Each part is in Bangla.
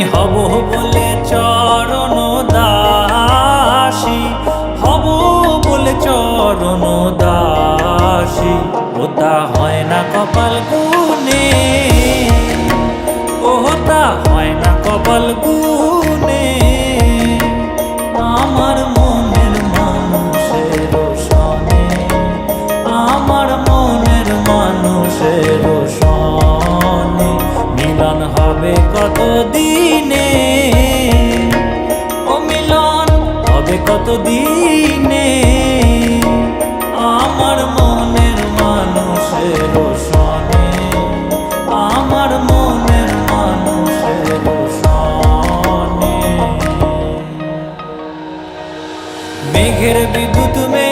হব বলে চরণ দাসী। হব বলে চরণ দাসী। ওটা হবে কত দিনে আমার মনের মানুষের সনে আমার মনের মানুষের সনে মেঘের বিদ্যুৎ মেঘে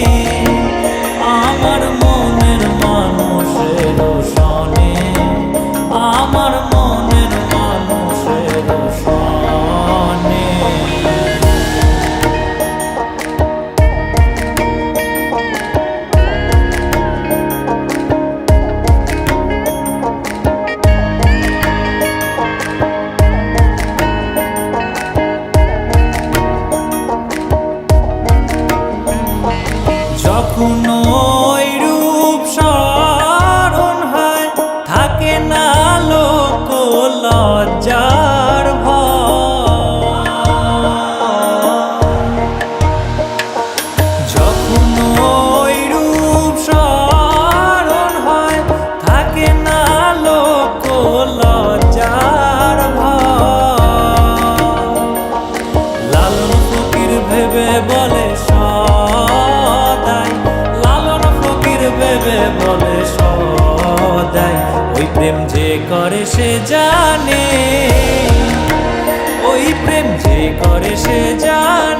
alguno বলে সদাই। ওই প্রেম যে করে সে জানে। ওই প্রেম যে করে সে জানে।